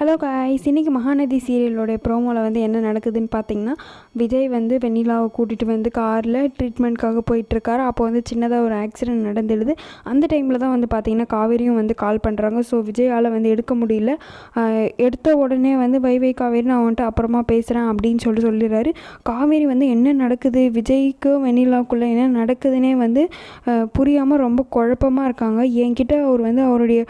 Hello guys இன்றைக்கி மகாநதி சீரியலோடைய ப்ரோமோவில் வந்து என்ன நடக்குதுன்னு பார்த்தீங்கன்னா விஜய் வந்து வெண்ணிலாவை கூட்டிகிட்டு வந்து காரில் ட்ரீட்மெண்ட்காக போயிட்டுருக்காரு. அப்போ வந்து சின்னதாக ஒரு ஆக்சிடென்ட் நடந்துடுது. அந்த டைமில் தான் வந்து பார்த்திங்கன்னா காவேரியும் வந்து கால் பண்ணுறாங்க ஸோ விஜயால் வந்து எடுக்க முடியல. எடுத்த உடனே வந்து வை வை காவேரி நான் வந்துட்டு அப்புறமா பேசுகிறேன் அப்படின்னு சொல்லி சொல்லிடுறாரு. காவேரி வந்து என்ன நடக்குது? விஜய்க்கும் வெண்ணிலாவுக்குள்ளே என்ன நடக்குதுன்னே வந்து புரியாமல் ரொம்ப குழப்பமாக இருக்காங்க. என்கிட்ட அவர் வந்து அவருடைய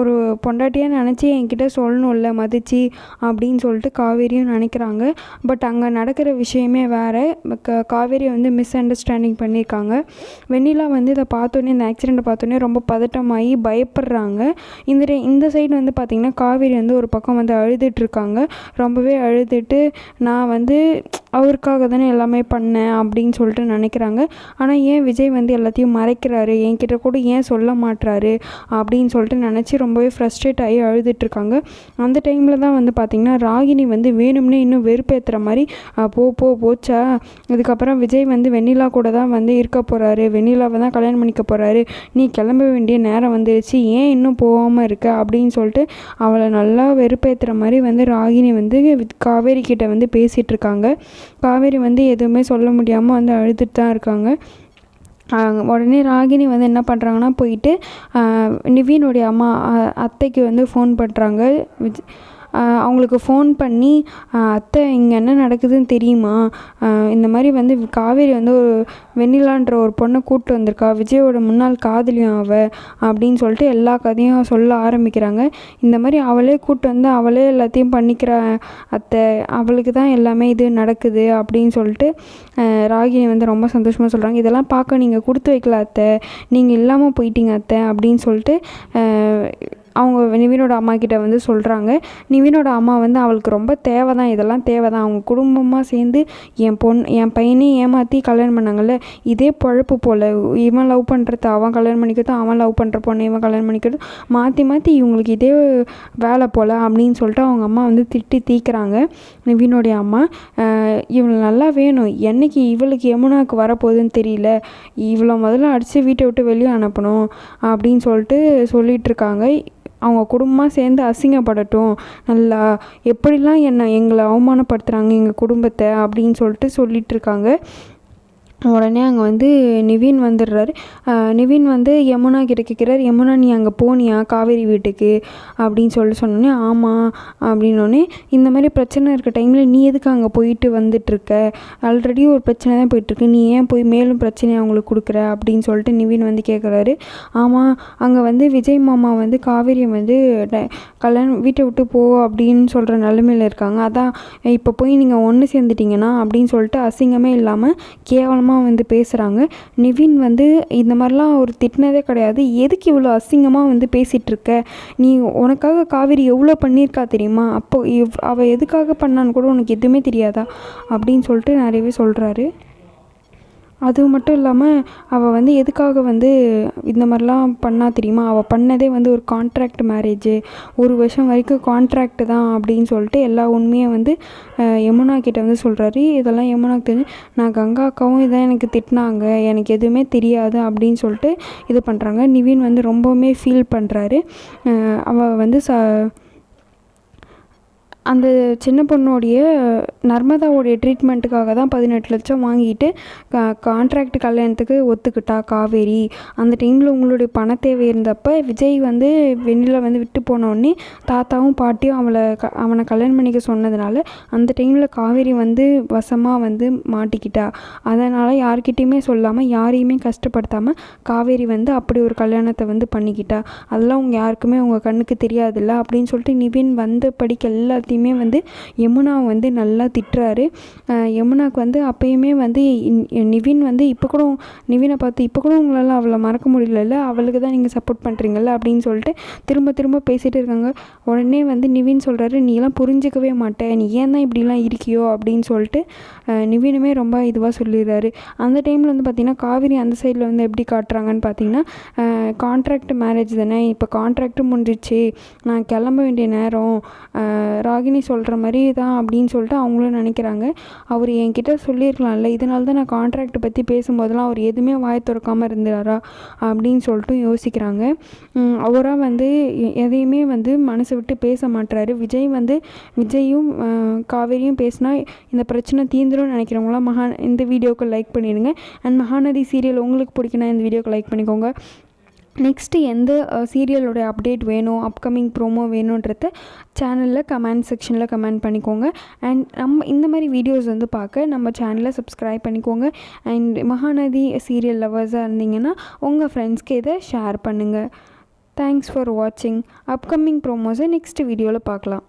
ஒரு பொண்டாட்டியாக நினச்சி என்கிட்ட சொல்லணும்ல மதிச்சு அப்படின்னு சொல்லிட்டு காவேரியும் நினைக்கிறாங்க. பட் அங்கே நடக்கிற விஷயமே வேறு. க வந்து மிஸ் அண்டர்ஸ்டாண்டிங் பண்ணியிருக்காங்க. வெண்ணிலா வந்து இதை பார்த்தோன்னே இந்த ஆக்சிடெண்ட்டை பார்த்தோன்னே ரொம்ப பதட்டமாகி பயப்படுறாங்க. இந்த இந்த சைடு வந்து பார்த்திங்கன்னா காவேரி வந்து ஒரு பக்கம் வந்து அழுதுட்ருக்காங்க ரொம்பவே அழுதுட்டு நான் வந்து அவருக்காக தானே எல்லாமே பண்ணேன் அப்படின்னு சொல்லிட்டு நினைக்கிறாங்க. ஆனால் ஏன் விஜய் வந்து எல்லாத்தையும் மறைக்கிறாரு? என்கிட்ட கூட ஏன் சொல்ல மாட்றாரு? அப்படின்னு சொல்லிட்டு நினச்சி ரொம்பவே ஃப்ரஸ்ட்ரேட் ஆகி அழுதுட்டுருக்காங்க அந்த டைமில் தான் வந்து பார்த்திங்கன்னா ராகினி வந்து வேணும்னே இன்னும் வெறுப்பேற்றுற மாதிரி போ போ போச்சா? அதுக்கப்புறம் விஜய் வந்து வெண்ணிலா கூட தான் வந்து இருக்க போகிறாரு வெண்ணிலாவை தான் கல்யாணம் பண்ணிக்க போகிறாரு நீ கிளம்ப வேண்டிய நேரம் வந்துருச்சு. ஏன் இன்னும் போகாமல் இருக்க? அப்படின்னு சொல்லிட்டு அவளை நல்லா வெறுப்பேற்றுற மாதிரி வந்து ராகினி வந்து காவேரி கிட்ட வந்து பேசிகிட்டு இருக்காங்க. காவேரி வந்து எதுவுமே சொல்ல முடியாமல் வந்து அழுதுட்டு தான் இருக்காங்க. உடனே ராகினி வந்து என்ன பண்ணுறாங்கன்னா போயிட்டு நிவினுடைய அம்மா அத்தைக்கு வந்து ஃபோன் பண்ணுறாங்க விஜ் அவங்களுக்கு ஃபோன் பண்ணி அத்தை இங்கே என்ன நடக்குதுன்னு தெரியுமா? இந்த மாதிரி வந்து காவேரி வந்து ஒரு வெண்ணிலான்ற ஒரு பொண்ணை கூப்பிட்டு வந்திருக்கா. விஜயோட முன்னாள் காதலியும் அவ அப்படின்னு சொல்லிட்டு எல்லா கதையும் சொல்ல ஆரம்பிக்கிறாங்க. இந்த மாதிரி அவளே கூப்பிட்டு வந்து அவளே எல்லாத்தையும் பண்ணிக்கிற அத்தை. அவளுக்கு தான் எல்லாமே இது நடக்குது அப்படின்னு சொல்லிட்டு ராகினி வந்து ரொம்ப சந்தோஷமாக சொல்கிறாங்க இதெல்லாம் பார்க்க நீங்கள் கொடுத்து வைக்கல அத்தை. நீங்கள் இல்லாமல் போயிட்டீங்க அத்தை அப்படின்னு சொல்லிட்டு அவங்க நிவினோட அம்மா கிட்ட வந்து சொல்கிறாங்க நிவினோட அம்மா வந்து அவளுக்கு ரொம்ப தேவை தான் இதெல்லாம் தேவை தான் அவங்க குடும்பமாக சேர்ந்து என் பொண் என் பையனையும் ஏமாற்றி கல்யாணம் பண்ணாங்கல்ல இதே பொழப்பு போல். இவன் லவ் பண்ணுறது அவன் கல்யாணம் பண்ணிக்கிறது அவன் லவ் பண்ணுற பொண்ணு இவன் கல்யாணம் பண்ணிக்கிறதும். மாற்றி மாற்றி இவங்களுக்கு இதே வேலை போல் அப்படின்னு சொல்லிட்டு அவங்க அம்மா வந்து திட்டி தீக்கிறாங்க. நிவினோடைய அம்மா ஆஹ் இவளை நல்லா வேணும். என்னைக்கு இவளுக்கு யமுனாவுக்கு வரப்போகுதுன்னு தெரியல. இவளை முதல்ல அடித்து வீட்டை விட்டு வெளியே அனுப்பணும். அப்படின்னு சொல்லிட்டு சொல்லிகிட்ருக்காங்க அவங்க குடும்பமாக சேர்ந்து அசிங்கப்படட்டும். நல்லா எப்படிலாம் என்ன எங்களை அவமானப்படுத்துகிறாங்க எங்கள் குடும்பத்தை அப்படின்னு சொல்லிட்டு சொல்லிகிட்ருக்காங்க உடனே அங்கே வந்து நிவின் வந்துடுறாரு. நிவின் வந்து யமுனா கிட்ட கேட்குறாரு யமுனா நீ அங்கே போனியா? காவேரி வீட்டுக்கு? அப்படின்னு சொல்லி சொன்னோடனே ஆமாம் அப்படின்னோடனே இந்த மாதிரி பிரச்சனை இருக்க டைமில் நீ எதுக்கு அங்கே போயிட்டு வந்துட்டுருக்க? ஆல்ரெடி ஒரு பிரச்சனை தான் போயிட்டுருக்கு. நீ ஏன் போய் மேலும் பிரச்சனையை அவங்களுக்கு கொடுக்குற? அப்படின்னு சொல்லிட்டு நிவின் வந்து கேட்குறாரு ஆமாம் அங்கே வந்து விஜய் மாமா வந்து காவேரியை வந்து ட- கல்யாணம் வீட்டை விட்டு போ அப்படின்னு சொல்கிற நிலமையில் இருக்காங்க. அதான் இப்போ போய் நீங்கள் ஒன்று சேர்ந்துட்டீங்கன்னா? அப்படின்னு சொல்லிட்டு அசிங்கமே இல்லாமல் கேவலமாக அம்மா வந்து பேசுகிறாங்க நிவின் வந்து இந்த மாதிரிலாம் அவர் திட்டினதே கிடையாது. எதுக்கு இவ்வளோ அசிங்கமாக வந்து பேசிகிட்ருக்க நீ உனக்காக காவேரி எவ்வளோ பண்ணியிருக்கா தெரியுமா? அப்போ இவ் அவள் எதுக்காக பண்ணான்னு கூட உனக்கு எதுவுமே தெரியாதா? அப்படின்னு சொல்லிட்டு நிறையவே சொல்கிறாரு அது மட்டும் இல்லாமல் அவள் வந்து எதுக்காக வந்து இந்த மாதிரிலாம் பண்ணா தெரியுமா? அவள் பண்ணதே வந்து ஒரு கான்ட்ராக்ட் மேரேஜு ஒரு வருஷம் வரைக்கும் கான்ட்ராக்ட் தான் அப்படின்னு சொல்லிட்டு எல்லா உண்மையும் வந்து யமுனா கிட்டே வந்து சொல்கிறாரு இதெல்லாம் யமுனாக்கு தெரிஞ்சு நான் கங்கா அக்காவும் இதான் எனக்கு திட்டினாங்க. எனக்கு எதுவுமே தெரியாது அப்படின்னு சொல்லிட்டு இது பண்ணுறாங்க நிவின் வந்து ரொம்பவுமே ஃபீல் பண்ணுறாரு அவள் வந்து ச அந்த சின்ன பொண்ணுடைய நர்மதாவுடைய ட்ரீட்மெண்ட்டுக்காக தான் பதினெட்டு லட்சம் வாங்கிட்டு கான்ட்ராக்ட் கல்யாணத்துக்கு ஒத்துக்கிட்டா காவேரி. அந்த டைமில் உங்களுடைய பண தேவை இருந்தப்போ விஜய் வந்து வெண்ணில வந்து விட்டு போனோடனே தாத்தாவும் பாட்டியும் அவளை க அவனை கல்யாணம் பண்ணிக்க சொன்னதுனால அந்த டைமில் காவேரி வந்து வசமாக வந்து மாட்டிக்கிட்டா. அதனால் யார்கிட்டயுமே சொல்லாமல் யாரையுமே கஷ்டப்படுத்தாமல் காவேரி வந்து அப்படி ஒரு கல்யாணத்தை வந்து பண்ணிக்கிட்டா. அதெல்லாம் உங்கள் யாருக்குமே உங்கள் கண்ணுக்கு தெரியாதுல்ல அப்படின்னு சொல்லிட்டு நிவின் வந்த படிக்க எல்லாத்தையுமே வந்து யமுனா வந்து நல்லா திட்டுறாரு. யமுனாக்கு வந்து அப்பயுமே வந்து நிவின் வந்து இப்போ கூட நிவினை பார்த்து இப்போ கூட உங்களால் அவளை மறக்க முடியலல்ல? அவளுக்கு தான் நீங்கள் சப்போர்ட் பண்ணுறீங்கல்ல அப்படின்னு சொல்லிட்டு திரும்ப திரும்ப பேசிகிட்டு இருக்காங்க. உடனே வந்து நிவின் சொல்கிறாரு நீலாம் புரிஞ்சிக்கவே மாட்டேன் நீ ஏன் தான் இப்படிலாம் இருக்கியோ? அப்படின்னு சொல்லிட்டு நிவினுமே ரொம்ப இதுவாக சொல்லிடுறாரு. அந்த டைமில் வந்து பார்த்திங்கன்னா காவிரி அந்த சைடில் வந்து எப்படி காட்டுறாங்கன்னு பார்த்தீங்கன்னா கான்ட்ராக்ட் மேரேஜ் தானே? இப்போ கான்ட்ராக்ட் முடிஞ்சிச்சு நான் கிளம்ப வேண்டிய நேரம் ராகினி சொல்கிற மாதிரி தான் அப்படின்னு சொல்லிட்டு அவங்களும் அவங்களும் நினைக்கிறாங்க. அவர் என்கிட்ட சொல்லியிருக்கலாம்ல இதனால தான் நான் கான்ட்ராக்ட் பற்றி பேசும்போதெல்லாம் அவர் எதுவுமே வாய் திறக்காமல் இருந்தாரா அப்படின்னு சொல்லிட்டு யோசிக்கிறாங்க. அவராக வந்து எ- எதையுமே வந்து மனசை விட்டு பேச மாட்றாரு. விஜய் வந்து விஜயும் காவேரியும் பேசினா இந்த பிரச்சனை தீந்துரும்னு நினைக்கிறவங்களாம் மகா இந்த வீடியோக்கு லைக் பண்ணிடுங்க. அண்ட் மகாநதி சீரியல் உங்களுக்கு பிடிக்குன்னா இந்த வீடியோக்கு லைக் பண்ணிக்கோங்க. நெக்ஸ்ட்டு எந்த சீரியலோட அப்டேட் வேணும் அப்கமிங் ப்ரோமோ வேணுன்றத சேனலில் கமெண்ட் செக்ஷனில் கமெண்ட் பண்ணிக்கோங்க. அண்ட் நம்ம இந்த மாதிரி வீடியோஸ் வந்து பார்க்க நம்ம சேனலை சப்ஸ்கிரைப் பண்ணிக்கோங்க. அண்ட் மகாநதி சீரியல் லவர்ஸாக இருந்தீங்கன்னா உங்கள் ஃப்ரெண்ட்ஸ்க்கு இதை ஷேர் பண்ணுங்கள் தேங்க்ஸ் ஃபார் வாட்சிங் அப்கமிங் ப்ரோமோஸை நெக்ஸ்ட் வீடியோவில் பார்க்கலாம்